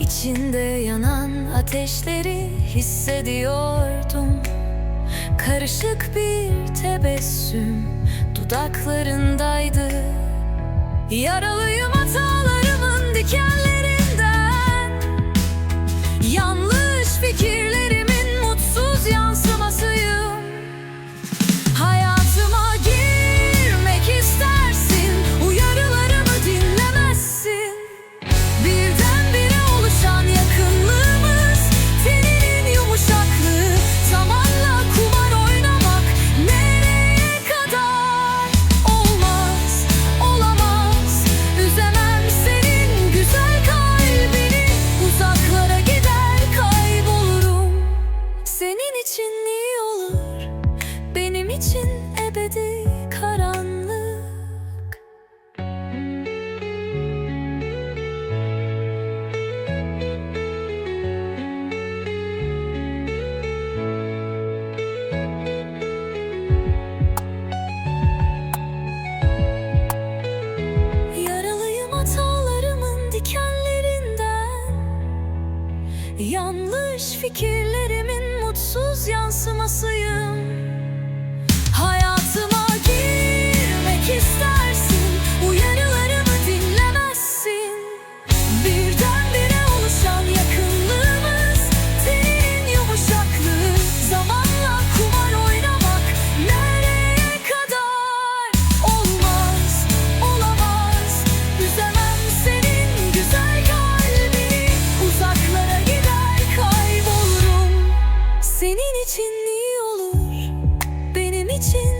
İçinde yanan ateşleri hissediyordum. Karışık bir tebessüm dudaklarındaydı. Yaralıyım için ebedi karanlık. Yaralıyım hatalarımın dikenlerinden. Yanlış fikirlerimin mutsuz yansımasıyım 心